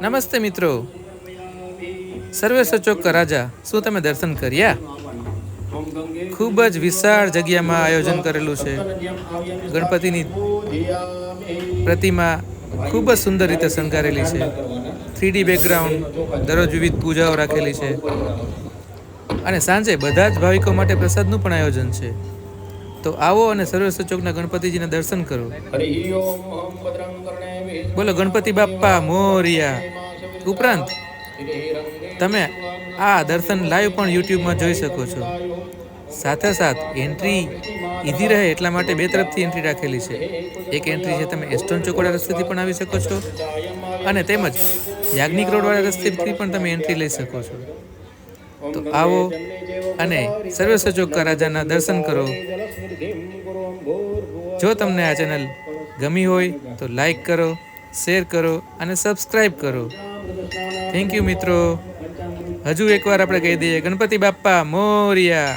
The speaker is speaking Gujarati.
નમસ્તે મિત્રો. સર્વે સચોક રાજા શું તમે દર્શન કર્યા? ખૂબ જ વિશાળ જગ્યામાં આયોજન કરેલું છે. ગણપતિની પ્રતિમા ખૂબ જ સુંદર રીતે શણગારેલી છે. થ્રીડી બેકગ્રાઉન્ડ, દરરોજ વિવિધ પૂજાઓ રાખેલી છે. અને સાંજે બધા જ ભાવિકો માટે પ્રસાદનું પણ આયોજન છે. તો આવો અને સર્વેશ્વર ચોકના ગણપતિજીના દર્શન કરો. બોલો ગણપતિ બાપ્પા મોરિયા ઉપરાંત તમે આ દર્શન લાઈવ પણ યુટ્યુબમાં જોઈ શકો છો. સાથે સાથ એન્ટ્રી ઈઝી રહે એટલા માટે બે તરફથી એન્ટ્રી રાખેલી છે. એક એન્ટ્રી છે તમે એસ્ટોન ચોકોડા રસ્તેથી પણ આવી શકો છો અને તેમજ યાજ્ઞિક રોડવાળા રસ્તેથી પણ તમે એન્ટ્રી લઈ શકો છો. તો આવો અને સર્વે સચોકા રાજાના દર્શન કરો. જો તમને આ ચેનલ ગમી હોય તો લાઈક કરો શેર કરો અને સબસ્ક્રાઈબ કરો. થેન્ક યુ મિત્રો. હજુ એકવાર આપણે કહી દઈએ ગણપતિ બાપ્પા મોરિયા.